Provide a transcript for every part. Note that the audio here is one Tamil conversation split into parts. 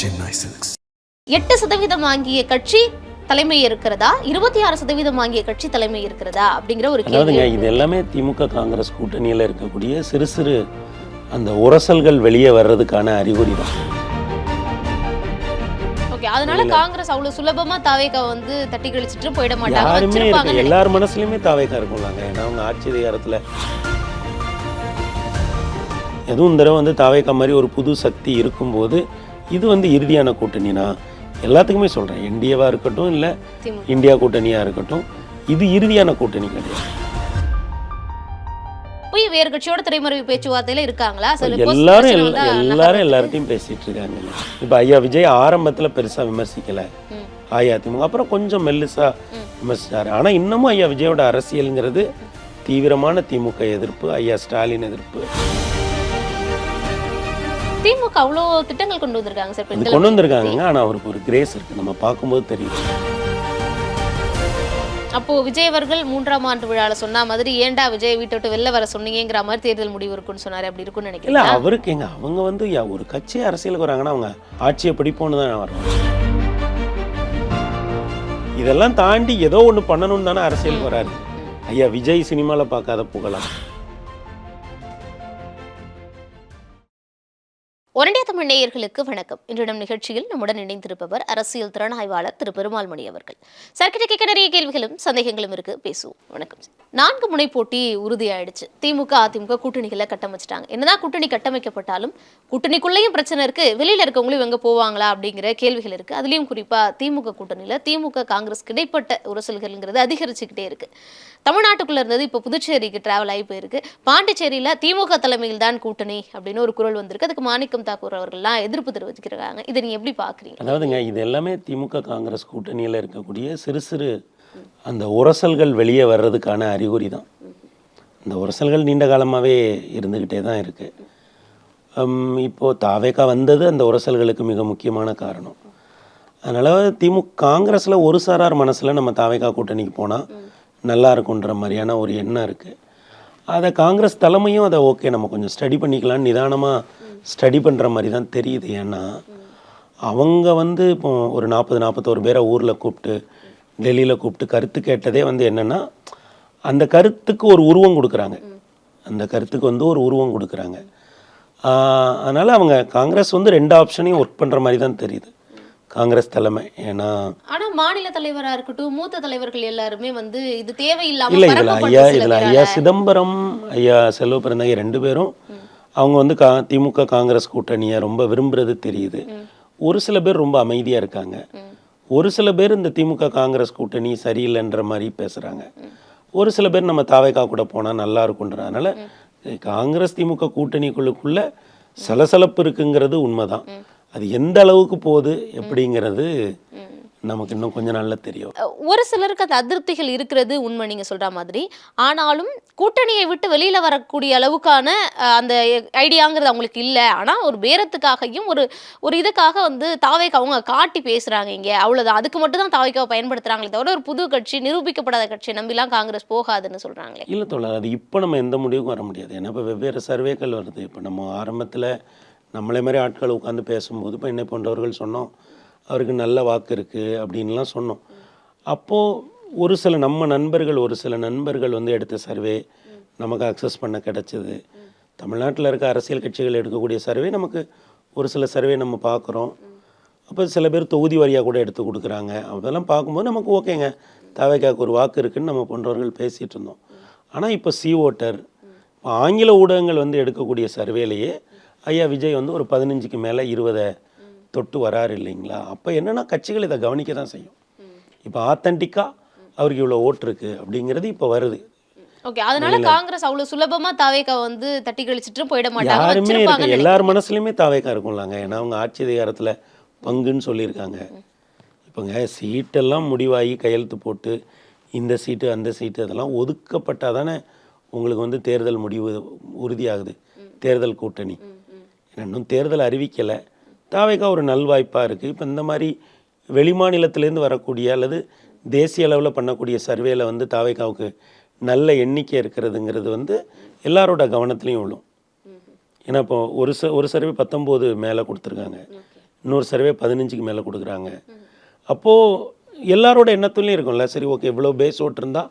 Chennai Silks. எட்டு சதவீதம் வாங்கிய கட்சி தலைமை இருக்கிறதா இருபத்தி ஆறு சதவீதம் வாங்கிய கட்சி தலைமை இருக்கிறதா அப்படிங்கிற ஒரு கேள்வி. இது எல்லாமே திமுக காங்கிரஸ் கூட்டணியில் இருக்கக்கூடிய சிறு சிறு அந்த உரசல்கள் வெளியே வர்றதுக்கான அறிகுறி தான். ஓகே அதனால காங்கிரஸ் அவ்வளவு சுலபமா தாவேக்கா வந்து தட்டி கழிச்சிட்டு போயிட மாட்டாங்க எல்லார் மனசுலையுமே தாவேக்கா இருக்கும்லாங்க. ஏன்னா அவங்க ஆட்சி அதிகாரத்தில் எதுவும் இந்த தடவை வந்து தாவேக்கா மாதிரி ஒரு புது சக்தி இருக்கும்போது இது வந்து இறுதியான கூட்டணினா எல்லாத்துக்குமே சொல்கிறேன் என்டிஏவாக இருக்கட்டும் இல்லை. இந்தியா கூட்டணியாக இருக்கட்டும் இது இறுதியான கூட்டணி கிடையாது. போய் வேறு கட்சியோட திரைமறைவு பேச்சுவார்த்தையில இருக்காங்களா? எல்லாரும் எல்லாரும். எல்லார்ட்டையும் பேசிட்டு இருக்காங்க. இப்போ ஐயா விஜய் ஆரம்பத்துல பெருசா விமர்சிக்கல. அஇஅதிமுக. அப்புறம் கொஞ்சம் மெல்லிசா விமர்சிச்சாரு. ஆனா இன்னமும் ஐயா விஜயோட அரசியலுங்கிறது தீவிரமான திமுக எதிர்ப்பு ஐயா ஸ்டாலின் எதிர்ப்பு. திமுக அவ்வளோ திட்டங்கள் கொண்டு வந்திருக்காங்க சார் பெண்கள் கொண்டு வந்திருக்காங்க ஆனா அவருக்கு ஒரு கிரேஸ் இருக்கு. நம்ம பார்க்கும்போது தெரியுது. அப்போ விஜய் அவர்கள் மூன்றாம் ஆண்டு விழால சொன்ன மாதிரி ஏன்டா விஜய் வீட்டை விட்டு வெளில வர சொன்னீங்கிற மாதிரி தேர்தல் முடிவு இருக்குன்னு சொன்னாரு. அப்படி இருக்கும்னு நினைக்கிறேன் அவருக்கு எங்க அவங்க வந்து ஒரு கட்சி அரசியலுக்கு வராங்கன்னா அவங்க ஆட்சியை பிடிப்போன்னு தான் வரும் இதெல்லாம் தாண்டி ஏதோ ஒண்ணு பண்ணணும்னு தானே அரசியலுக்கு வராரு. ஐயா விஜய் சினிமால பார்க்காத புகழாம் தமிழ் நேயர்களுக்கு வணக்கம். இன்றிடம் நிகழ்ச்சியில் நம்முடன் இணைந்திருப்பவர் அரசியல் திறனாய்வாளர் திரு. பெருமாள்மணி அவர்கள். சர்க்கிட்ட கேட்க நிறைய கேள்விகளும் சந்தேகங்களும் இருக்கு. பேசுவோம். வணக்கம். நான்கு முனை போட்டி உறுதியாயிடுச்சு. திமுக அதிமுக கூட்டணிகளை கட்டமைச்சிட்டாங்க என்னதான் கூட்டணி கட்டமைக்கப்பட்டாலும் கூட்டணிக்குள்ளேயும் பிரச்சனை இருக்கு. வெளியில இருக்கவங்களும் இவங்க போவாங்களா அப்படிங்கிற கேள்விகள் இருக்கு. அதுலயும் குறிப்பா திமுக கூட்டணியில திமுக காங்கிரஸ் கிடைப்பட்ட உரசல்கள்ங்கிறது அதிகரிச்சுக்கிட்டே இருக்கு. தமிழ்நாட்டுக்குள்ள இருந்தது. இப்போ புதுச்சேரிக்கு டிராவல் ஆகி போயிருக்கு. பாண்டிச்சேரியில திமுக தலைமையில் தான் கூட்டணி அப்படின்னு ஒரு குரல் வந்திருக்கு. அதுக்கு மாணிக்கம் தாக்கூர் அவர்கள்லாம் எதிர்ப்பு தெரிவிக்கிறாங்க இதை நீங்க எப்படி பாக்குறீங்க? அதாவதுங்க இது எல்லாமே திமுக காங்கிரஸ் கூட்டணியில் இருக்கக்கூடிய சிறு சிறு அந்த உரசல்கள் வெளியே வர்றதுக்கான அறிகுறி தான். இந்த உரசல்கள் நீண்ட காலமாகவே இருந்துக்கிட்டே தான் இருக்கு. ஹம், இப்போ தாவேக்கா வந்தது அந்த உரசல்களுக்கு மிக முக்கியமான காரணம். அதனால் திமுக காங்கிரஸில் ஒரு சாரார் மனசில் நம்ம தாவேக்கா கூட்டணிக்கு போனால் நல்லா இருக்குன்ற மாதிரியான ஒரு எண்ணம் இருக்குது அதை காங்கிரஸ் தலைமையும் அதை ஓகே நம்ம கொஞ்சம் ஸ்டடி பண்ணிக்கலாம்னு நிதானமாக ஸ்டடி பண்ணுற மாதிரி தான் தெரியுது. ஏன்னா அவங்க வந்து இப்போ ஒரு நாற்பது நாற்பத்தோரு பேரை ஊரில் கூப்பிட்டு டெல்லியில் கூப்பிட்டு கருத்து கேட்டதே வந்து என்னென்னா அந்த கருத்துக்கு ஒரு உருவம் கொடுக்குறாங்க. அந்த கருத்துக்கு வந்து ஒரு உருவம் கொடுக்குறாங்க. அதனால் அவங்க காங்கிரஸ் வந்து ரெண்டு ஆப்ஷனையும் ஒர்க் பண்ணுற மாதிரி தான் தெரியுது. காங்கிரஸ் தலைமை. ஏன்னா ஆனா மாநில தலைவரா இருக்கட்டும் மூத்த தலைவர்கள் எல்லாருமே வந்து இது தேவையில்லாம இல்லை இதில் ஐயா இதில் ஐயா சிதம்பரம் ஐயா செல்வ பிறந்தகை ரெண்டு பேரும் அவங்க வந்து கா திமுக காங்கிரஸ் கூட்டணியை ரொம்ப விரும்புறது தெரியுது. ஒரு சில பேர் ரொம்ப அமைதியாக இருக்காங்க. ஒரு சில பேர் இந்த திமுக காங்கிரஸ் கூட்டணி சரியில்லைன்ற மாதிரி பேசுகிறாங்க ஒரு சில பேர் நம்ம தாவைக்கா கூட போனால் நல்லா இருக்குன்றதுனால காங்கிரஸ் திமுக கூட்டணிக்குள்ளுக்குள்ள சலசலப்பு இருக்குங்கிறது உண்மைதான். அது எந்த அளவுக்கு போகுது எப்படிங்கிறது நமக்கு இன்னும் கொஞ்ச நாள்ல தெரியும். ஒரு சிலருக்கு அந்த அதிருப்திகள் இருக்கிறது உண்மை நீங்க சொல்ற மாதிரி. ஆனாலும் கூட்டணியை விட்டு வெளியில வரக்கூடிய அளவுக்கான அந்த ஐடியாங்கிறது அவங்களுக்கு இல்ல. ஆனா ஒரு பேரத்துக்காகவும் ஒரு ஒரு இதுக்காக வந்து தாவைக்கு அவங்க காட்டி பேசுறாங்க இங்க. அவ்வளவுதான். அதுக்கு மட்டும் தான் தாவைக்காவை பயன்படுத்துறாங்களே தவிர ஒரு புது கட்சி நிரூபிக்கப்படாத கட்சியை நம்பிலாம் காங்கிரஸ் போகாதுன்னு சொல்றாங்களே. இல்லை தோழர் அது இப்போ நம்ம எந்த முடிவுக்கும் வர முடியாது. ஏன்னா இப்போ வெவ்வேறு சர்வேக்கள் வருது. இப்போ நம்ம ஆரம்பத்தில் நம்மளே மாதிரி ஆட்கள் உட்காந்து பேசும்போது இப்போ என்னை போன்றவர்கள் சொன்னோம் அவருக்கு நல்ல வாக்கு இருக்குது அப்படின்லாம் சொன்னோம். அப்போது ஒரு சில நம்ம நண்பர்கள் ஒரு சில நண்பர்கள் வந்து எடுத்த சர்வே நமக்கு அக்சஸ் பண்ண கிடச்சிது. தமிழ்நாட்டில் இருக்க அரசியல் கட்சிகள் எடுக்கக்கூடிய சர்வே நமக்கு ஒரு சில சர்வே நம்ம பார்க்குறோம் அப்போ சில பேர் தொகுதி வாரியாக கூட எடுத்து கொடுக்குறாங்க. அதெல்லாம் பார்க்கும்போது நமக்கு ஓகேங்க. தாவைக்காக்கு ஒரு வாக்கு இருக்குன்னு நம்ம போன்றவர்கள் பேசிகிட்டு இருந்தோம். ஆனால் இப்போ சி ஓட்டர் இப்போ ஆங்கில ஊடகங்கள் வந்து எடுக்கக்கூடிய சர்வேலையே ஐயா விஜய் வந்து ஒரு பதினஞ்சுக்கு மேலே இருபதை தொட்டு வராரு இல்லைங்களா? அப்போ என்னென்னா கட்சிகள் இதை கவனிக்க தான் செய்யும். இப்போ ஆத்தென்டிக்காக அவருக்கு இவ்வளோ ஓட்டு இருக்கு அப்படிங்கிறது இப்போ வருது. ஓகே அதனால காங்கிரஸ் அவ்வளவு சுலபமா தாவேக்கா வந்து தட்டி கழிச்சிட்டு போயிட மாட்டாங்க யாருமே இருக்கு எல்லார் மனசுலையுமே தாவேக்கா இருக்கும்லாங்க. ஏன்னா அவங்க ஆட்சி அதிகாரத்தில் பங்குன்னு சொல்லியிருக்காங்க. இப்போங்க சீட்டெல்லாம் முடிவாகி கையெழுத்து போட்டு இந்த சீட்டு அந்த சீட்டு அதெல்லாம் ஒதுக்கப்பட்டால் தானே உங்களுக்கு வந்து தேர்தல் முடிவு உறுதியாகுது. தேர்தல் கூட்டணி. இன்னும் தேர்தல் அறிவிக்கலை. தாவேக்கா ஒரு நல்வாய்ப்பாக இருக்குது இப்போ இந்த மாதிரி வெளிமாநிலத்திலேருந்து வரக்கூடிய அல்லது தேசிய அளவில் பண்ணக்கூடிய சர்வேல வந்து தாவேக்காவுக்கு நல்ல எண்ணிக்கை இருக்கிறதுங்கிறது வந்து எல்லாரோட கவனத்துலேயும் விழும் ஏன்னா இப்போ ஒரு ச ஒரு சர்வே பத்தொம்போது மேலே கொடுத்துருக்காங்க. இன்னொரு சர்வே பதினஞ்சுக்கு மேலே கொடுக்குறாங்க. அப்போது எல்லாரோட எண்ணத்துலேயும் இருக்கும்ல. சரி ஓகே இவ்வளோ பேஸ் ஓட்டு இருந்தால்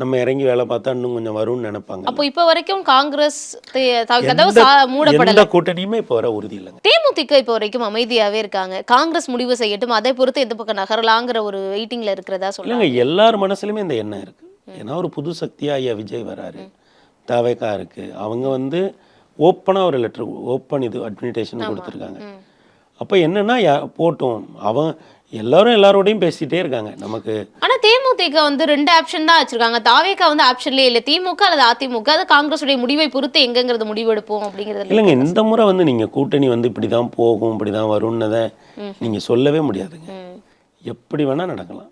நம்ம இறங்கி வேலை பார்த்தா இன்னும் கொஞ்சம் வரும்னு நினைப்பாங்க. அப்போ இப்போ வரைக்கும் காங்கிரஸ் மூடப்படல. கூட்டணியுமே இப்போ வர உறுதி இல்லைங்க. தேமுதிக இப்போ வரைக்கும் அமைதியாவே இருக்காங்க. காங்கிரஸ் முடிவு செய்யட்டும் அதை பொறுத்து எந்த பக்கம் நகரலாங்கிற ஒரு வெயிட்டிங்ல இருக்கிறதா சொல்றாங்க. இல்லைங்க எல்லார் மனசுலையுமே இந்த எண்ணம் இருக்கு. ஏன்னா ஒரு புது சக்தியா ஐயா விஜய் வராரு. தாவேக்கா இருக்கு. அவங்க வந்து ஓப்பனாக ஒரு லெட்டர் ஓப்பன் இது அட்மினிடேஷன் கொடுத்துருக்காங்க. அப்போ என்னன்னா போட்டும். அவன் எல்லாரும் எல்லாரோடையும் பேசிட்டே இருக்காங்க. நமக்கு ஆனா தேமுதிக வந்து ரெண்டு ஆப்ஷன் தான் வச்சிருக்காங்க. தாவேக்கா வந்து ஆப்ஷன்லயே இல்ல. திமுக அல்லது அதிமுக அது காங்கிரஸுடைய முடிவை பொறுத்து எங்கங்கிறது முடிவெடுப்போம் அப்படிங்கிறது இல்லைங்க இந்த முறை வந்து நீங்க கூட்டணி வந்து இப்படி தான் போகும் இப்படி தான் வரும்னதை நீங்க சொல்லவே முடியாதுங்க. எப்படி வேணா நடக்கலாம்.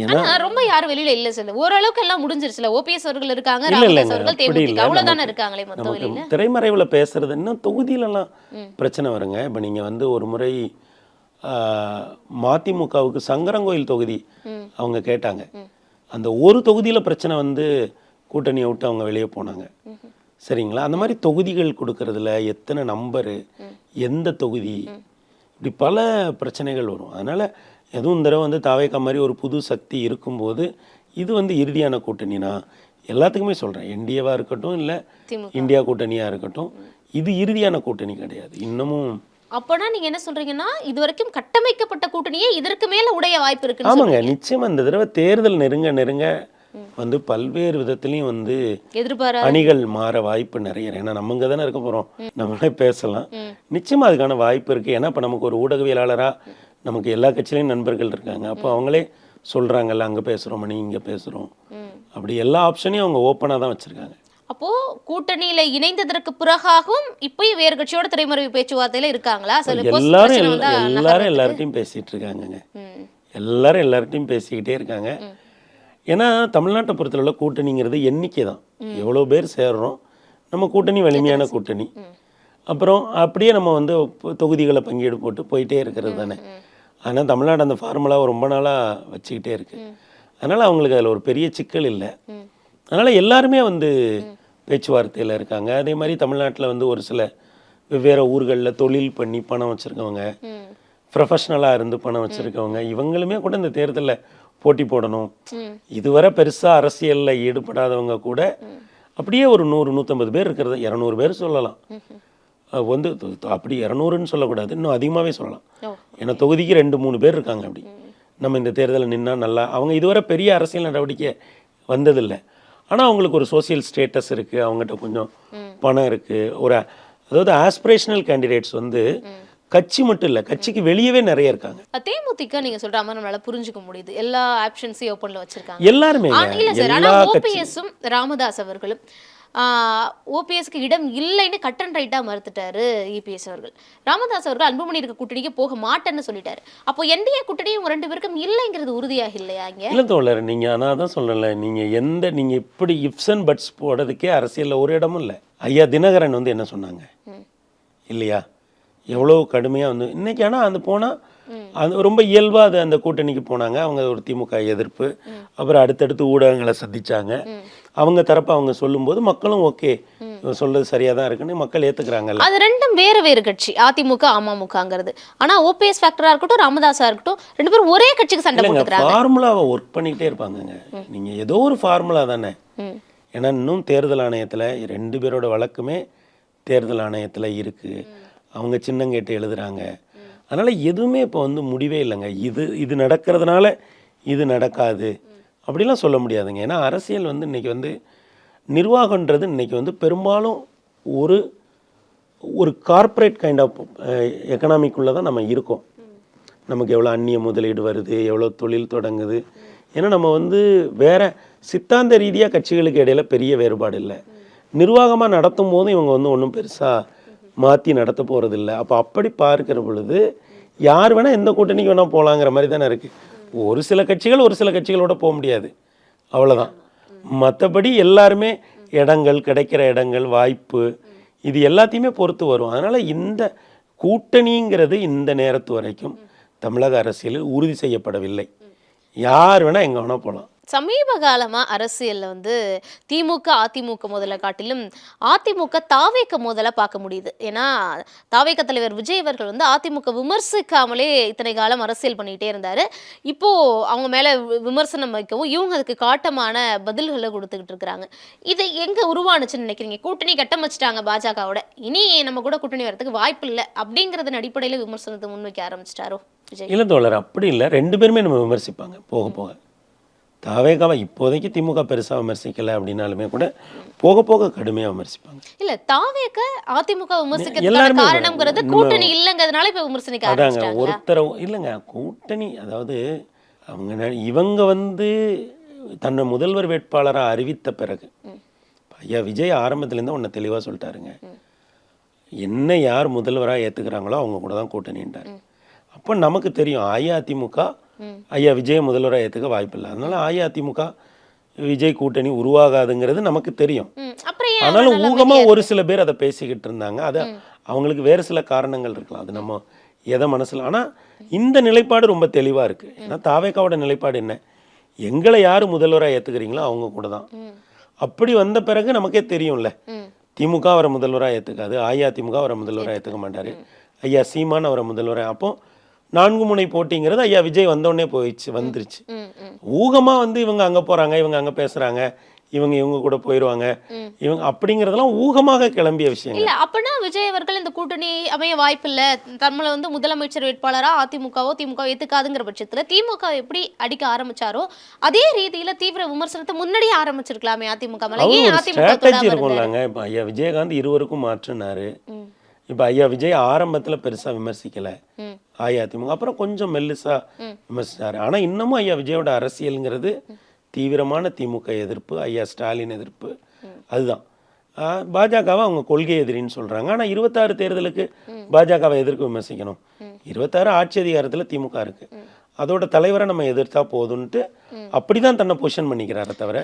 ஏன்னா ரொம்ப யாரும் வெளியில இல்ல சொல்ல ஓரளவுக்கு எல்லாம் முடிஞ்சிருச்சுல. ஓபிஎஸ் அவர்கள் இருக்காங்க ராமதாஸ் அவர்கள் தேமுதிக. அவ்வளவுதானே இருக்காங்களே மொத்த வெளியில? நமக்கு திரைமறைவுல பேசுறது இன்னும் தொகுதியிலலாம் பிரச்சனை வருங்க. இப்போ நீங்க வந்து ஒரு முறை மதிமுகவுக்கு சங்கரங்கோயில் தொகுதி அவங்க கேட்டாங்க. அந்த ஒரு தொகுதியில பிரச்சனை வந்து கூட்டணியை விட்டு அவங்க வெளியே போனாங்க. சரிங்களா? அந்த மாதிரி தொகுதிகள் கொடுக்கறதுல எத்தனை நம்பரு? எந்த தொகுதி? இப்படி பல பிரச்சனைகள் வரும். அதனால எதுவும் இந்த தடவை வந்து தாவேக்கா மாதிரி ஒரு புது சக்தி இருக்கும்போது இது வந்து இறுதியான கூட்டணினா எல்லாத்துக்குமே சொல்றேன். என்டிஏவா இருக்கட்டும் இல்ல. இந்தியா கூட்டணியா இருக்கட்டும் இது இறுதியான கூட்டணி கிடையாது. இன்னமும் அப்பனா நீங்க என்ன சொல்றீங்கன்னா இது வரைக்கும் கட்டமைக்கப்பட்ட கூட்டணியே இதற்கு மேல உடைய வாய்ப்பு இருக்குன்னு ஆமாங்க நிச்சயமா இந்த தடவை தேர்தல் நெருங்க நெருங்க வந்து பல்வேறு விதத்துலயும் வந்து எதிர்பாரா அணிகள் மாற வாய்ப்பு நிறைய இருக்கு. ஏன்னா நம்ம இங்கே தானே இருக்க போறோம். நம்மளே பேசலாம். நிச்சயமா அதுக்கான வாய்ப்பு இருக்கு. ஏன்னா இப்போ நமக்கு ஒரு ஊடகவியலாளரா நமக்கு எல்லா கட்சியிலையும் நண்பர்கள் இருக்காங்க. அப்போ அவங்களே சொல்றாங்கல்ல அங்க பேசுறோம் மணி இங்க பேசுறோம். அப்படி எல்லா ஆப்ஷனையும் அவங்க ஓப்பனா தான் வச்சிருக்காங்க. அப்போ கூட்டணியில இணைந்ததற்கு பிறகாகவும் இப்பயும் வேறு கட்சியோட திரைமறைவு பேச்சுவார்த்தையில இருக்காங்களா? சில எல்லாரும் எல்லாரும். எல்லார்ட்டையும் பேசிட்டு இருக்காங்கங்க. எல்லாரும் எல்லார்ட்டையும் பேசிக்கிட்டே இருக்காங்க. ஏன்னா தமிழ்நாட்டை பொறுத்தளவுல கூட்டணிங்கிறது எண்ணிக்கை தான் எவ்வளோ பேர் சேர்றோம். நம்ம கூட்டணி வலிமையான கூட்டணி. அப்புறம் அப்படியே நம்ம வந்து தொகுதிகளை பங்கீடு போட்டு போயிட்டே இருக்கிறது தானே. ஆனால் தமிழ்நாடு அந்த ஃபார்முலாவை ரொம்ப நாளாக வச்சுக்கிட்டே இருக்கு. அதனால் அவங்களுக்கு அதில் ஒரு பெரிய சிக்கல் இல்லை. அதனால் எல்லாருமே வந்து பேச்சுவார்த்தையில் இருக்காங்க அதே மாதிரி தமிழ்நாட்டில் வந்து ஒரு சில வெவ்வேறு ஊர்களில் தொழில் பண்ணி பணம் வச்சுருக்கவங்க. ப்ரொஃபஷ்னலாக இருந்து பணம் வச்சுருக்கவங்க இவங்களுமே கூட இந்த தேர்தலில் போட்டி போடணும். இதுவரை பெருசாக அரசியலில் ஈடுபடாதவங்க கூட அப்படியே ஒரு நூறு நூற்றம்பது பேர் இருக்கிறது இரநூறு பேர் சொல்லலாம் வந்து அப்படி இரநூறுன்னு சொல்லக்கூடாது இன்னும் அதிகமாகவே சொல்லலாம். ஏன்னா தொகுதிக்கு ரெண்டு மூணு பேர் இருக்காங்க அப்படி நம்ம இந்த தேர்தலில் நின்னா நல்லா அவங்க இதுவரை பெரிய அரசியல் நடவடிக்கை வந்ததில்லை ஆனால் அவங்களுக்கு ஒரு சோஷியல் ஸ்டேட்டஸ் இருக்குது அவங்ககிட்ட கொஞ்சம் பணம் இருக்குது ஒரு அதாவது ஆஸ்பிரேஷனல் கேண்டிடேட்ஸ் வந்து கட்சி மட்டும் இல்லை கட்சிக்கு வெளியவே நிறைய இருக்காங்க. தேமுதிக நீங்க சொல்ற மாதிரி நம்மளால புரிஞ்சுக்க முடியுது. எல்லா ஆப்ஷன்ஸையும் ஓப்பன்ல வச்சிருக்காங்க. எல்லாருமே இல்ல. சார் ஆனா எல்லா கட்சி ஓபிஎஸும் ராமதாஸ் அவர்களும் ஓபிஎஸ்க்கு இடம் இல்லைன்னு கட் அண்ட் ரைட்டா மறுத்துட்டாரு இபிஎஸ் அவர்கள். ராமதாஸ் அவர்கள் அன்புமணி இருக்க கூட்டணிக்கு போக மாட்டேன்னு சொல்லிட்டாரு. அப்போ என்டிஏ கூட்டணி இவங்க ரெண்டு பேருக்கும் இல்லைங்கிறது உறுதியாக இல்லையா இங்க? இல்லை தோழர் நீங்கள் ஆனால் தான் சொல்லல. நீங்கள் எந்த நீங்கள் இப்படி இப்ஸ் அண்ட் பட்ஸ் போடுறதுக்கே அரசியலில் ஒரு இடமும் இல்லை. ஐயா தினகரன் வந்து என்ன சொன்னாங்க. இல்லையா? எவ்வளோ கடுமையாக வந்து இன்னைக்கு ஆனால் அது போனால் அது ரொம்ப இயல்பாக அது அந்த கூட்டணிக்கு போனாங்க. அவங்க ஒரு திமுக எதிர்ப்பு. அப்புறம் அடுத்தடுத்து ஊடகங்களை சந்திச்சாங்க. அவங்க தரப்ப அவங்க சொல்லும்போது மக்களும் ஓகே சொல்றது சரியாக தான் இருக்குன்னு மக்கள் ஏற்றுக்கிறாங்கல்ல அது ரெண்டும் வேறு வேறு கட்சி அதிமுக அமமுகங்கிறது. ஆனா ஓபிஎஸ் ஃபேக்டரா இருக்கட்டும் ராமதாஸா இருக்கட்டும் ரெண்டு பேரும் ஒரே கட்சிக்கு சண்டை போட்டுக்கிறாங்க. ஃபார்முலாவை ஒர்க் பண்ணிக்கிட்டே இருப்பாங்கங்க. நீங்கள் ஏதோ ஒரு ஃபார்முலா தானே. ஏன்னா இன்னும் தேர்தல் ஆணையத்தில் ரெண்டு பேரோட வழக்குமே தேர்தல் ஆணையத்தில் இருக்குது அவங்க சின்னம் கேட்டு எழுதுறாங்க. அதனால் எதுவுமே இப்போ வந்து முடிவே இல்லைங்க. இது இது நடக்கிறதுனால இது நடக்காது. அப்படிலாம் சொல்ல முடியாதுங்க. ஏன்னா அரசியல் வந்து இன்னைக்கு வந்து நிர்வாகன்றது இன்னைக்கு வந்து பெரும்பாலும் ஒரு ஒரு கார்ப்பரேட் கைண்ட் ஆஃப் எக்கனாமிக்குள்ளே தான் நம்ம இருக்கோம். நமக்கு எவ்வளோ அந்நிய முதலீடு வருது எவ்வளோ தொழில் தொடங்குது. ஏன்னா நம்ம வந்து வேற சித்தாந்த ரீதியாக கட்சிகளுக்கு இடையில பெரிய வேறுபாடு இல்லை. நிர்வாகமாக நடத்தும் போதும் இவங்க வந்து ஒன்றும் பெருசாக மாற்றி நடத்த போகிறதில்ல அப்போ அப்படி பார்க்கிற பொழுது யார் வேணால் எந்த கூட்டணிக்கு வேணால் போகலாங்கிற மாதிரி தானே இருக்குது ஒரு சில கட்சிகள் ஒரு சில கட்சிகளோட போக முடியாது. அவ்வளோதான் மற்றபடி எல்லாருமே இடங்கள் கிடைக்கிற இடங்கள் வாய்ப்பு இது எல்லாத்தையுமே பொறுத்து வரும். அதனால் இந்த கூட்டணிங்கிறது இந்த நேரத்து வரைக்கும் தமிழக அரசியலில் உறுதி செய்யப்படவில்லை. யார் வேணால் எங்கே வேணால் போகலாம் சமீப காலமா அரசியல்ல வந்து திமுக அதிமுக முதல்ல காட்டிலும் அதிமுக தாவேக்க முதல்ல பார்க்க முடியுது. ஏன்னா தாவேக்க தலைவர் விஜய் அவர்கள் வந்து அதிமுக விமர்சிக்காமலே இத்தனை காலம் அரசியல் பண்ணிட்டே இருந்தாரு. இப்போ அவங்க மேல விமர்சனம் வைக்கவும் இவங்க அதுக்கு காட்டமான பதில்களை கொடுத்துக்கிட்டு இருக்காங்க இது எங்க உருவானுச்சுன்னு நினைக்கிறீங்க? கூட்டணி கட்டமைச்சிட்டாங்க பாஜகவோட. இனி நம்ம கூட கூட்டணி வரதுக்கு வாய்ப்பு இல்லை அப்படிங்கறதன் அடிப்படையில விமர்சனத்தை முன்வைக்க ஆரம்பிச்சிட்டாரோ விஜய்? இல்லை தோழர் அப்படி இல்லை. ரெண்டு பேருமே நம்ம விமர்சிப்பாங்க. போக போக. தாவேகாவை இப்போதைக்கு திமுக பெருசாக விமர்சிக்கலை அப்படின்னாலுமே கூட போக போக கடுமையாக விமர்சிப்பாங்க. இல்ல தாவேக்க அதிமுக எல்லாருமே காரணம்ங்கிறது கூட்டணி இல்லைங்கிறதுனால இப்ப விமர்சனிக்க அதாங்க ஒருத்தரை இல்லைங்க கூட்டணி அதாவது அவங்க இவங்க வந்து தன்னை முதல்வர் வேட்பாளராக அறிவித்த பிறகு ஐயா விஜய் ஆரம்பத்துலேருந்து ஒன்று தெளிவாக சொல்லிட்டாருங்க. என்ன யார் முதல்வராக ஏற்றுக்கிறாங்களோ அவங்க கூட தான் கூட்டணின்றார். அப்போ நமக்கு தெரியும் அஇஅதிமுக ஐயா விஜய் முதல்வராக ஏற்றுக்க வாய்ப்பில்லை அதனால அஇஅதிமுக விஜய் கூட்டணி உருவாகாதுங்கிறது நமக்கு தெரியும். ஆனாலும் அவரால ஊகமா அமைதியா ஒரு சில பேர் அதை பேசிக்கிட்டு இருந்தாங்க. அது அவங்களுக்கு வேறு சில காரணங்கள் இருக்கலாம். அது நம்ம எதை மனசுல ஆனா இந்த நிலைப்பாடு ரொம்ப தெளிவா இருக்கு. ஏன்னா தாவேக்காவோட நிலைப்பாடு என்ன? எங்களை யார் முதல்வராக ஏத்துக்கிறீங்களோ அவங்க கூட தான். அப்படி வந்த பிறகு நமக்கே தெரியும்ல. திமுக அவரை முதல்வராக ஏத்துக்காது அஇஅதிமுக அவரை முதல்வராக ஏத்துக்க மாட்டாரு. ஐயா சீமான் அவரை முதல்வராக அப்போ நான்கு முனை போட்டிங்கிறது ஐயா விஜய் வந்தோடனே போயிடுச்சு வந்துருச்சு. ம், ம். ஊகமா வந்து இவங்க அங்க போறாங்க இவங்க அங்க பேசுறாங்க இவங்க இவங்க கூட போயிடுவாங்க இவங்க அப்படிங்கிறதெல்லாம் ஊகமாக கிளம்பிய விஷயங்கள். இல்ல அப்பனா விஜய் அவர்கள் இந்த கூட்டணி அமைய வாய்ப்பில்ல நம்மள வந்து முதலமைச்சர் வேட்பாளரா அதிமுகவோ திமுக ஏத்துக்காதுங்கிற பட்சத்துல திமுக எப்படி அடிக்க ஆரம்பிச்சாரோ அதே ரீதியில தீவிர விமர்சனத்தை முன்னாடியே ஆரம்பிச்சிருக்கலாமே அதிமுக மேல. ஏன் அதிமுக? இருக்கும்லாங்க. இப்போ ஐயா விஜயகாந்த் இருவருக்கும் மாற்றினாரு. இப்போ ஐயா விஜய் ஆரம்பத்துல பெருசா விமர்சிக்கல. அஇஅதிமுக. அப்புறம் கொஞ்சம் மெல்லிசா விமர்சிச்சாரு. ஆனா இன்னமும் ஐயா விஜயோட அரசியலுங்கிறது தீவிரமான திமுக எதிர்ப்பு ஐயா ஸ்டாலின் எதிர்ப்பு. அதுதான். பாஜகவை அவங்க கொள்கை எதிரின்னு சொல்றாங்க. ஆனா இருபத்தாறு தேர்தலுக்கு பாஜகவை எதிர்க்க விமர்சிக்கணும். இருபத்தாறு ஆட்சி அதிகாரத்துல திமுக இருக்கு. அதோட தலைவரை நம்ம எதிர்த்தா போதும்ன்ட்டு அப்படிதான் தன்னை பொசிஷன் பண்ணிக்கிறாரே தவிர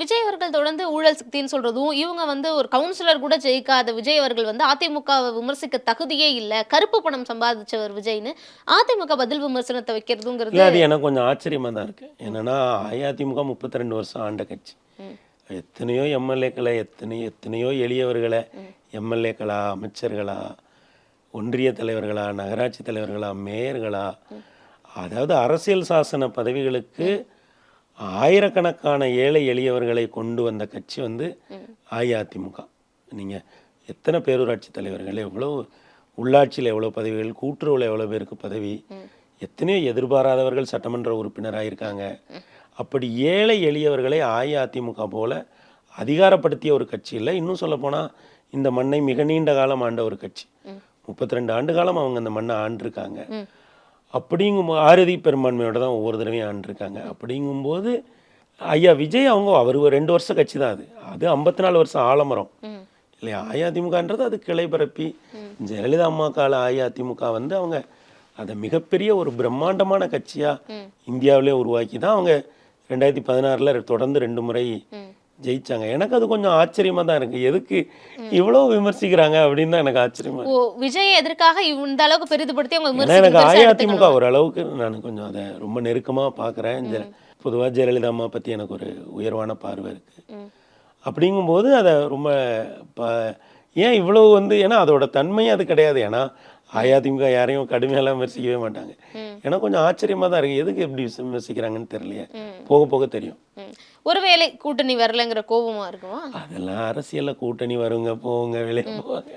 விஜய் அவர்கள் தொடர்ந்து ஊழல் சக்தின்னு சொல்றதும் இவங்க வந்து ஒரு கவுன்சிலர் கூட ஜெயிக்காத விஜய் அவர்கள் வந்து அதிமுகவை விமர்சிக்க தகுதியே இல்ல கருப்பு பணம் சம்பாதிச்சவர் விஜய்னு அதிமுக பதில் விமர்சனத்தை வைக்கிறதுங்கிறது அது எனக்கு கொஞ்சம் ஆச்சரியமா தான் இருக்கு. என்னன்னா அஇஅதிமுக முப்பத்தி ரெண்டு வருஷம் ஆண்ட கட்சி. எத்தனையோ எம்எல்ஏக்களை எத்தனை எத்தனையோ எளியவர்களை எம்எல்ஏக்களா அமைச்சர்களா ஒன்றிய தலைவர்களா நகராட்சி தலைவர்களா மேயர்களா அதாவது அரசியல் சாசன பதவிகளுக்கு ஆயிரக்கணக்கான ஏழை எளியவர்களை கொண்டு வந்த கட்சி வந்து அஇஅதிமுக. நீங்கள் எத்தனை பேரூராட்சி தலைவர்கள் எவ்வளோ உள்ளாட்சியில் எவ்வளோ பதவிகள் கூட்டுறவுல எவ்வளோ பேருக்கு பதவி எத்தனையோ எதிர்பாராதவர்கள் சட்டமன்ற உறுப்பினராக இருக்காங்க அப்படி ஏழை எளியவர்களை அஇஅதிமுக போல அதிகாரப்படுத்திய ஒரு கட்சி இல்லை. இன்னும் சொல்லப்போனால் இந்த மண்ணை மிக நீண்ட காலம் ஆண்ட ஒரு கட்சி. முப்பத்தி ரெண்டு ஆண்டு காலம் அவங்க அந்த மண்ணை ஆண்டிருக்காங்க. அப்படிங்கும் ஆறுதி பெரும்பான்மையோட தான் ஒவ்வொரு தடவையும் ஆண்டிருக்காங்க. அப்படிங்கும்போது ஐயா விஜய் அவங்க அவர் ரெண்டு வருஷம் கட்சி தான் அது. அது ஐம்பத்தி நாலு வருஷம் ஆலமரம். இல்லையா? அஇஅதிமுகன்றது அது கிளை பரப்பி. ஜெயலலிதா அம்மா கால அஇஅதிமுக வந்து அவங்க அதை மிகப்பெரிய ஒரு பிரம்மாண்டமான கட்சியா இந்தியாவிலே உருவாக்கி தான் அவங்க ரெண்டாயிரத்தி பதினாறுல தொடர்ந்து ரெண்டு முறை ஜெயிச்சாங்க. எனக்கு அது கொஞ்சம் ஆச்சரியமா தான் இருக்கு. எதுக்கு இவ்வளவு விமர்சிக்கிறாங்க அப்படின்னு தான் எனக்கு ஆச்சரியமா விஜய் எதற்காக இந்த அளவுக்கு பெரிதுபடுத்தி அவங்க எனக்கு அஇஅதிமுக. ஓரளவுக்கு நான் கொஞ்சம் அதை ரொம்ப நெருக்கமா பார்க்குறேன் இந்த பொதுவா ஜெயலலிதா அம்மா பத்தி எனக்கு ஒரு உயர்வான பார்வை இருக்கு. அப்படிங்கும்போது அதை ரொம்ப ஏன் இவ்வளவு வந்து ஏன்னா அதோட தன்மை அது கிடையாது. ஏன்னா அஇஅதிமுக யாரையும் கடுமையெல்லாம் விமர்சிக்கவே மாட்டாங்க. ஏன்னா கொஞ்சம் ஆச்சரியமா தான் இருக்கு. எதுக்கு இப்படி விமர்சிக்கிறாங்கன்னு தெரியலையே. போக போக தெரியும். ஒருவேளை கூட்டணி வரலங்கிற கோபமா இருக்குமா? அதெல்லாம் அரசியல்ல கூட்டணி வருங்க போங்க வெளியே போவாங்க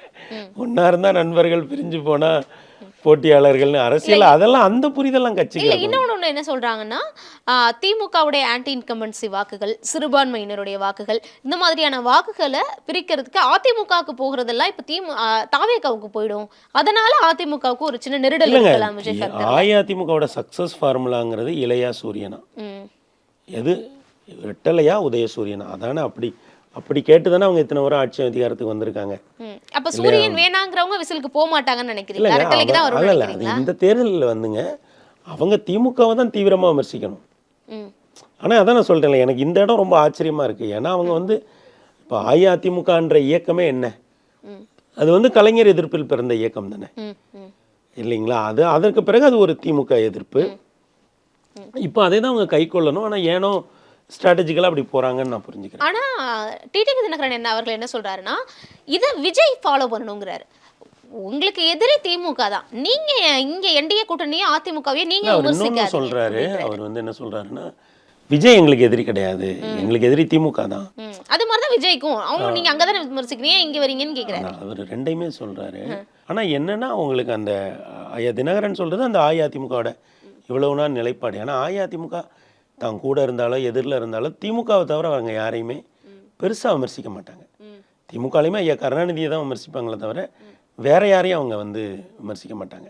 ஒண்ணா இருந்தா நண்பர்கள் பிரிஞ்சு போனா போட்டியாளர்கள்னு அரசியல் அதெல்லாம் அந்த புரிதெல்லாம் இல்ல கட்சிகள் இன்னொன்னு ஒண்ணு என்ன சொல்றாங்கன்னா ஆஹ், திமுகவுடைய ஆன்டி இன்கம்பன்சி வாக்குகள் சிறுபான்மையினருடைய வாக்குகள் இந்த மாதிரியான வாக்குகளை பிரிக்கிறதுக்கு அதிமுகவுக்கு போகிறதெல்லாம் இப்ப திமு ஆஹ், தாவேகாவுக்கு போயிடும். அதனால அதிமுகவுக்கு ஒரு சின்ன நெருடல் அஇஅதிமுகவோட சக்சஸ் ஃபார்முலாங்கிறது இளையா சூரியனா. எது? ரெட்டலையா உதயசூரியனா? அதானே அப்படி அப்படி கேட்டு தானே அவங்க இத்தனை வரும் ஆட்சி அதிகாரத்துக்கு வந்திருக்காங்க. அப்ப சூரியன் வேணாங்கிறவங்க விசிலுக்கு போக மாட்டாங்கன்னு நினைக்கிறீங்களா? இந்த தேர்தலில் வந்துங்க அவங்க திமுகவை தான் தீவிரமா விமர்சிக்கணும். ம். ஆனா அதான் நான் சொல்லிட்டேன்ல எனக்கு இந்த இடம் ரொம்ப ஆச்சரியமா இருக்கு. ஏன்னா அவங்க வந்து இப்போ அஇஅதிமுகன்ற இயக்கமே என்ன. அது வந்து கலைஞர் எதிர்ப்பில் பிறந்த இயக்கம் தானே? இல்லைங்களா? அது அதற்கு பிறகு அது ஒரு திமுக எதிர்ப்பு. இப்போ அதே தான் அவங்க கை கொள்ளணும். ஆனால் ஏனோ ஸ்ட்ராட்டஜிக்கலாக அப்படி போகிறாங்கன்னு நான் புரிஞ்சுக்கிறேன். ஆனா டிடிவி தினகரன் என்ன அவர்கள் என்ன சொல்றாருன்னா இதை விஜய் ஃபாலோ பண்ணணுங்கிறாரு. உங்களுக்கு எதிரி திமுக தான். நீங்க இங்க என்டிஏ கூட்டணியே அதிமுகவையே நீங்க அவர் விமர்சிக்காதீங்க. சொல்கிறாரு அவர் வந்து என்ன சொல்கிறாருன்னா விஜய் எங்களுக்கு எதிரி கிடையாது. எங்களுக்கு எதிரி திமுக தான். அது மாதிரிதான் விஜய்க்கும். அவங்க நீங்க அங்கதானே விமர்சிக்கிறீங்க ஏன் இங்க வரீங்கன்னு கேக்குறாரு. அவர் ரெண்டையுமே சொல்றாரு. ஆனா என்னன்னா உங்களுக்கு அந்த ஐயா தினகரன் சொல்றது அந்த அஇஅதிமுகவோட இவ்வளவு நாள் நிலைப்பாடு. ஏன்னா அஇஅதிமுக தான் கூட இருந்தாலும் எதிரில் இருந்தாலும் திமுகவை தவிர அவங்க யாரையுமே பெருசாக விமர்சிக்க மாட்டாங்க. திமுகலையுமே ஐயா கருணாநிதியை தான் விமர்சிப்பாங்களே தவிர வேற யாரையும் அவங்க வந்து விமர்சிக்க மாட்டாங்க.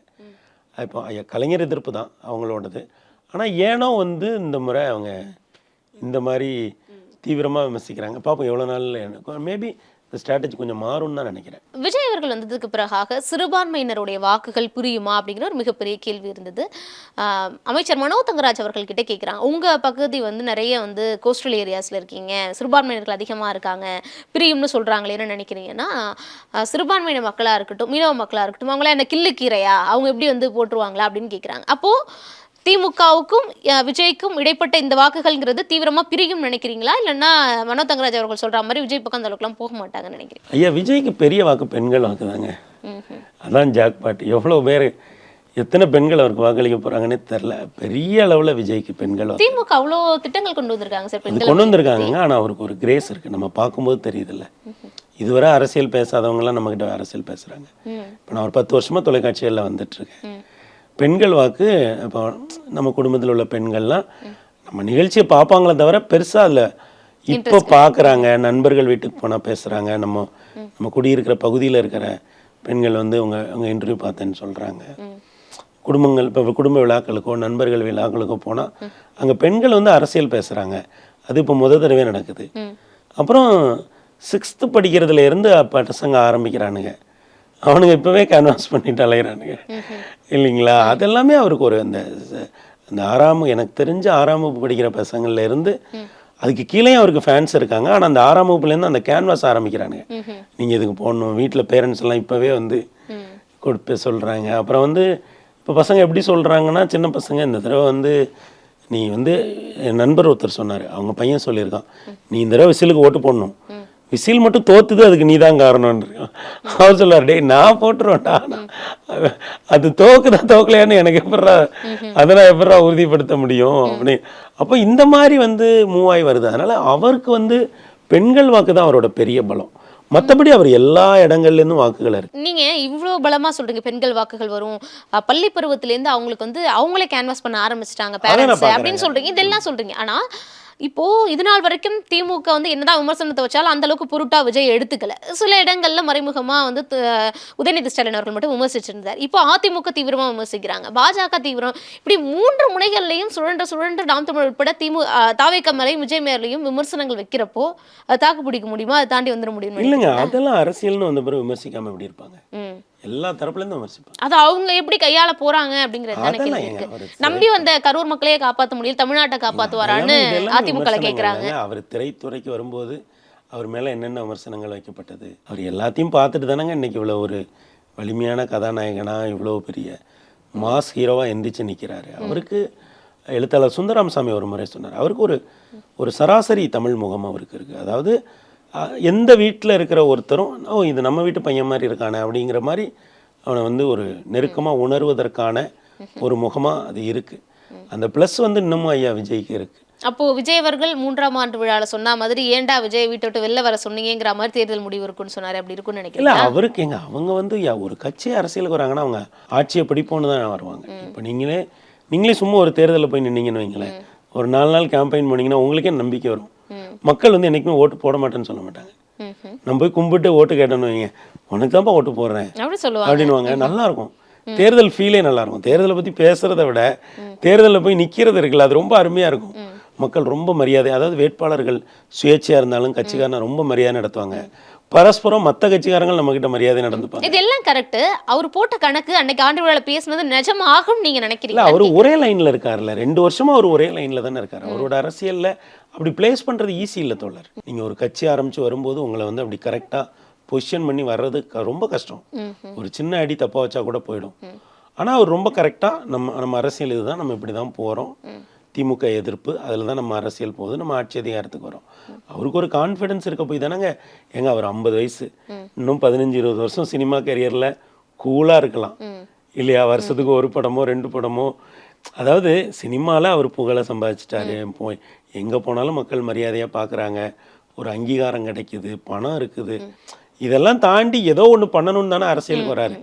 இப்போ ஐயா கலைஞர் எதிர்ப்பு தான் அவங்களோடது. ஆனால் ஏனோ வந்து இந்த முறை அவங்க இந்த மாதிரி தீவிரமாக விமர்சிக்கிறாங்க. பார்ப்போம் எவ்வளோ நாள் மேபி இந்த ஸ்ட்ராட்டஜி கொஞ்சம் மாறும்னு தான் நினைக்கிறேன். விஜய் அவர்கள் வந்ததுக்கு பிறகாக சிறுபான்மையினருடைய வாக்குகள் புரியுமா அப்படிங்கிற ஒரு மிகப்பெரிய கேள்வி இருந்தது. அமைச்சர் மனோ தங்கராஜ் அவர்கள் கிட்ட கேட்குறாங்க உங்க பகுதி வந்து நிறைய வந்து கோஸ்டல் ஏரியாஸ்ல இருக்கீங்க. சிறுபான்மையினர்கள் அதிகமாக இருக்காங்க. பிரியும்னு சொல்றாங்களே என்ன நினைக்கிறீங்கன்னா சிறுபான்மையின மக்களாக இருக்கட்டும் மீனவ மக்களாக இருக்கட்டும் அவங்களாம் என்ன கில்லுக்கீரையா அவங்க எப்படி வந்து போட்டுருவாங்களா அப்படின்னு கேட்குறாங்க அப்போ திமுகவுக்கும் விஜய்க்கும் இடைப்பட்ட இந்த வாக்குகள்ங்கிறது தீவிரமா பிரியும் நினைக்கிறீங்களா? இல்லைன்னா மனோ தங்கராஜ் அவர்கள் சொல்ற மாதிரி விஜய் பக்கம் அந்த அளவுக்குலாம் போக மாட்டாங்கன்னு நினைக்கிறீங்க? ஐயா விஜய்க்கு பெரிய வாக்கு பெண்கள் வாக்குதாங்க. அதான் ஜாக்பாட் எவ்வளோ பேர் எத்தனை பெண்கள் அவருக்கு வாக்களிக்க போறாங்கன்னே தெரில. பெரிய அளவில் விஜய்க்கு பெண்கள் திமுக அவ்வளோ திட்டங்கள் கொண்டு வந்திருக்காங்க சார் கொண்டு வந்திருக்காங்க ஆனால் அவருக்கு ஒரு கிரேஸ் இருக்கு. நம்ம பார்க்கும்போது தெரியுதுல்ல. இதுவரை அரசியல் பேசாதவங்கலாம் நம்மக்கிட்ட அரசியல் பேசுகிறாங்க. இப்போ நான் ஒரு பத்து வருஷமா தொலைக்காட்சிகளில் வந்துட்டுருக்கேன் பெண்கள் வாக்கு இப்போ நம்ம குடும்பத்தில் உள்ள பெண்கள்லாம் நம்ம நிகழ்ச்சியை பார்ப்பாங்களே தவிர பெருசாக அதில் இப்போ பார்க்குறாங்க நண்பர்கள் வீட்டுக்கு போனால் பேசுகிறாங்க நம்ம நம்ம குடியிருக்கிற பகுதியில் இருக்கிற பெண்கள் வந்து உங்க உங்க இன்டர்வியூ பார்த்தேன்னு சொல்கிறாங்க குடும்பங்கள் இப்போ குடும்ப விழாக்களுக்கோ நண்பர்கள் விழாக்களுக்கோ போனால் அங்கே பெண்கள் வந்து அரசியல் பேசுகிறாங்க அது இப்போ முத தடவை நடக்குது. அப்புறம் சிக்ஸ்த்து படிக்கிறதுல இருந்து பசங்க ஆரம்பிக்கிறானுங்க. அவனுங்க இப்போவே கேன்வாஸ் பண்ணிட்டு அலையிறானுங்க. இல்லைங்களா? அதெல்லாமே அவருக்கு ஒரு அந்த அந்த ஆறாம் எனக்கு தெரிஞ்ச ஆறாம் வகுப்பு படிக்கிற பசங்கள்ல இருந்து அதுக்கு கீழே அவருக்கு ஃபேன்ஸ் இருக்காங்க. ஆனால் அந்த ஆறாம் வகுப்புலேருந்து அந்த கேன்வாஸ் ஆரம்பிக்கிறானுங்க. நீங்கள் இதுக்கு போடணும் வீட்டில் பேரண்ட்ஸ் எல்லாம் இப்போவே வந்து கொடுத்து சொல்கிறாங்க அப்புறம் வந்து இப்போ பசங்க எப்படி சொல்கிறாங்கன்னா சின்ன பசங்க இந்த தடவை வந்து நீ வந்து என் நண்பர் ஒருத்தர் சொன்னார். அவங்க பையன் சொல்லியிருக்கான். நீ இந்த தடவை விசிலுக்கு ஓட்டு போடணும். விசில் மட்டும் தோத்துது அதுக்கு நீ தான் காரணம்னு இருக்கான் அவர் சொல்லார் டேய் நான் போட்டுருவேன்டா. அது- தோக்குதா தோக்கலையான்னு எனக்கு எப்படா அதை நான் எப்படா உறுதிப்படுத்த முடியும்? அப்படி அப்போ இந்த மாதிரி வந்து மூவ் ஆகி வருது. அதனால அவருக்கு வந்து பெண்கள் வாக்கு தான் அவரோட பெரிய பலம். மற்றபடி அவர் எல்லா இடங்கள்லேருந்தும் வாக்குகள் இருக்கு. நீங்க இவ்வளோ பலமா சொல்றீங்க பெண்கள் வாக்குகள் வரும். பள்ளி பருவத்துல இருந்து அவங்களுக்கு வந்து அவங்களே கேன்வாஸ் பண்ண ஆரம்பிச்சிட்டாங்க பேரண்ட்ஸ். அப்படின்னு சொல்றீங்க இதெல்லாம் சொல்றீங்க. ஆனா இப்போ இது நாள் வரைக்கும் திமுக வந்து என்னதான் விமர்சனத்தை வச்சாலும் அந்த அளவுக்கு பொருட்டா விஜய் எடுத்துக்கல. சில இடங்கள்ல மறைமுகமா வந்து உதயநிதி ஸ்டாலின் அவர்கள் மட்டும் விமர்சிச்சிருந்தார். இப்போ அதிமுக தீவிரமா விமர்சிக்கிறாங்க. பாஜக தீவிரம் இப்படி மூன்று முனைகள்லையும் சுழன்ற சுழன்ற நாம் தமிழ் உட்பட திமு தாவேக்க மேலையும் விஜய் மேலையும் விமர்சனங்கள் வைக்கிறப்போ அது தாக்கு பிடிக்க முடியுமா? அதை தாண்டி வந்துட முடியுமா? இல்லைங்க அதெல்லாம் அரசியல்னு வந்த பிறகு விமர்சிக்காம எப்படி இருப்பாங்க? எல்லா தரப்புலேருந்து விமர்சிப்பாங்க. அது அவங்க எப்படி கையாள போறாங்க அப்படிங்கிறது தானே கேள்வி இருக்கு. நம்பி வந்த கரூர் மக்களையே காப்பாத்த முடியல தமிழ்நாட்டை இதெல்லாமே அதிமுக தாங்க. அவர் திரைத்துறைக்கு வரும்போது அவர் மேல என்னென்ன விமர்சனங்கள் வைக்கப்பட்டது? அவர் எல்லாத்தையும் பார்த்துட்டு தானங்க இன்னைக்கு இவ்வளோ ஒரு வலிமையான கதாநாயகனா இவ்வளோ பெரிய மாஸ் ஹீரோவா எந்திரிச்சு நிக்கிறாரு. அவருக்கு எழுத்தாளர் சுந்தராமசாமி ஒரு முறை சொன்னார். அவருக்கு ஒரு ஒரு சராசரி தமிழ் முகம் அவருக்கு இருக்கு. அதாவது எந்த வீட்டில் இருக்கிற ஒருத்தரும் ஓ இது நம்ம வீட்டு பையன் மாதிரி இருக்கானே அப்படிங்கிற மாதிரி அவனை வந்து ஒரு நெருக்கமா உணர்வதற்கான ஒரு முகமா அது இருக்கு. அந்த ப்ளஸ் வந்து இன்னமும் ஐயா விஜய்க்கு இருக்கு. அப்போ விஜய் அவர்கள் மூன்றாம் ஆண்டு விழால சொன்ன மாதிரி ஏன்டா விஜய் வீட்டை விட்டு வெளில வர சொன்னீங்கிற மாதிரி தேர்தல் முடிவு இருக்குன்னு சொன்னாரு. அப்படி இருக்கும்னு நினைக்கிறேன் அவருக்கு எங்க அவங்க வந்து யா- ஒரு கட்சி அரசியலுக்கு வராங்கன்னா அவங்க ஆட்சியை பிடிப்போன்னு தான் வருவாங்க. இப்போ நீங்களே நீங்களே சும்மா ஒரு தேர்தலில் போய் நின்னீங்கன்னு வைங்களேன். ஒரு நாலு நாள் கேம்பெயின் பண்ணீங்கன்னா உங்களுக்கே நம்பிக்கை வரும். மக்கள் வந்து என்னைக்குமே ஓட்டு போட மாட்டேன்னு சொல்ல மாட்டாங்க. நம்ம போய் கும்பிட்டு ஓட்டு கேட்டோன்னு வைங்க. உனக்கு தான்ப்பா ஓட்டு போடுறேன். அப்படின்னுவாங்க நல்லா இருக்கும் தேர்தல் ஃபீலே நல்லா இருக்கும் தேர்தலை பத்தி பேசுறதை விட தேர்தலில் போய் நிக்கிறது இருக்குல்ல அது ரொம்ப அருமையா இருக்கும். மக்கள் ரொம்ப மரியாதை அதாவது வேட்பாளர்கள் சுயேட்சையா இருந்தாலும் கட்சிக்காரனை ரொம்ப மரியாதை நடத்துவாங்க. பரஸ்பரம் மற்ற கட்சிக்காரங்கள் நம்ம கிட்ட மரியாதை நடந்துப்பாங்க. இது எல்லாம் கரெக்ட் அவர் போட்ட கணக்கு அன்னைக்கு ஆண்டு விழால பேசுனது நிஜம் ஆகும் நீங்க நினைக்கிறீங்க அவர் ஒரே லைன்ல இருக்காருல்ல. ரெண்டு வருஷமா அவர் ஒரே லைன்ல தானே இருக்காரு. அவரோட அரசியல்ல அப்படி பிளேஸ் பண்றது ஈஸி இல்ல தோழர். நீங்க ஒரு கட்சி ஆரம்பிச்சு வரும்போது உங்களை வந்து அப்படி கரெக்டா பொசிஷன் பண்ணி வர்றது ரொம்ப கஷ்டம். ஒரு சின்ன அடி தப்பா வச்சா கூட போயிடும். ஆனால் அவர் ரொம்ப கரெக்டாக நம்ம நம்ம அரசியல் இதுதான். நம்ம இப்படி தான் போகிறோம் திமுக எதிர்ப்பு அதில் தான் நம்ம அரசியல் போகுது நம்ம ஆட்சி அதிகாரத்துக்கு வரோம். அவருக்கு ஒரு கான்ஃபிடன்ஸ் இருக்க போய் தானேங்க. ஏங்க அவர் ஐம்பது வயசு. இன்னும் பதினஞ்சு இருபது வருஷம் சினிமா கரியரில் கூலாக இருக்கலாம். இல்லையா வருஷத்துக்கு ஒரு படமோ ரெண்டு படமோ. அதாவது சினிமாவில் அவர் புகழை சம்பாதிச்சிட்டாரு. போய் எங்கே போனாலும் மக்கள் மரியாதையாக பார்க்குறாங்க ஒரு அங்கீகாரம் கிடைக்குது பணம் இருக்குது. இதெல்லாம் தாண்டி ஏதோ ஒன்று பண்ணணும்னு தானே அரசியலுக்கு வராரு.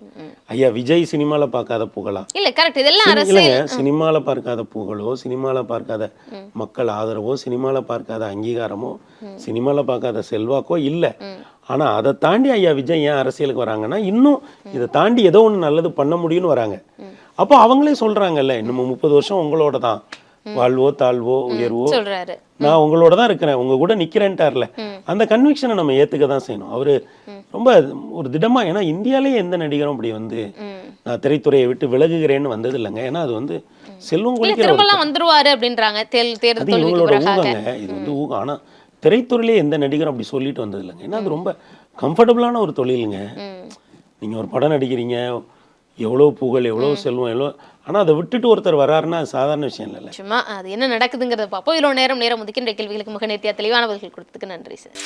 ஐயா விஜய் சினிமாவில் பார்க்காத புகழா? இல்ல கரெக்ட் இதெல்லாம் இல்லைங்க சினிமாவில் பார்க்காத புகழோ சினிமாவில் பார்க்காத மக்கள் ஆதரவோ சினிமாவில் பார்க்காத அங்கீகாரமோ சினிமாவில் பார்க்காத செல்வாக்கோ இல்லை. ஆனால் அதை தாண்டி ஐயா விஜய் ஏன் அரசியலுக்கு வராங்கன்னா இன்னும் இதை தாண்டி ஏதோ ஒன்று நல்லது பண்ண முடியும்னு வராங்க. அப்போ அவங்களே சொல்கிறாங்கல்ல இன்னும் முப்பது வருஷம் உங்களோட தான். வாழ்வோ தாழ்வோ உயர்வோ. நான் உங்களோட தான் இருக்கிறேன். உங்க கூட நிக்கிறேன்ட்டார்ல. அந்த கன்விக்ஷனை நம்ம ஏத்துக்க தான் செய்யணும். அவரு ரொம்ப ஒரு திடமா ஏன்னா இந்தியாலே எந்த நடிகரும் அப்படி வந்து நான் திரைத்துறையை விட்டு விலகுகிறேன்னு வந்தது இல்லைங்க ஏன்னா அது வந்து செல்வம் இல்ல திரும்பலாம் வந்துருவாரு அப்படின்றாங்க அது இவங்களோட ஊகங்க. இது வந்து ஊகம் ஆனா திரைத்துறையிலே எந்த நடிகரும் அப்படி சொல்லிட்டு வந்தது இல்லைங்க ஏன்னா அது ரொம்ப கம்ஃபர்டபுளான ஒரு தொழிலுங்க. நீங்க ஒரு படம் நடிக்கிறீங்க எவ்வளோ புகழ் எவ்வளோ செல்வம் எவ்வளோ ஆனா அதை விட்டுட்டு ஒருத்தர் வராருன்னா சாதாரண விஷயம் இல்லைல்ல. சும்மா அது என்ன நடக்குதுங்கிறத பார்ப்போம். இவ்வளோ நேரம் நேரம் ஒதுக்கின்ற கேள்விகளுக்கு மிக நேர்த்தியா தெளிவான பதில்கள் கொடுத்ததுக்கு நன்றி sir.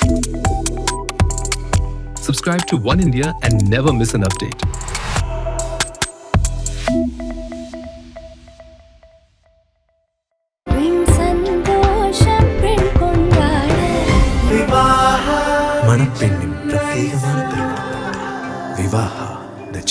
Subscribe to One India and never miss an update. മണപ്പെണ്ണിൻ പ്രത്യേകമാണ് വിവാഹ ദ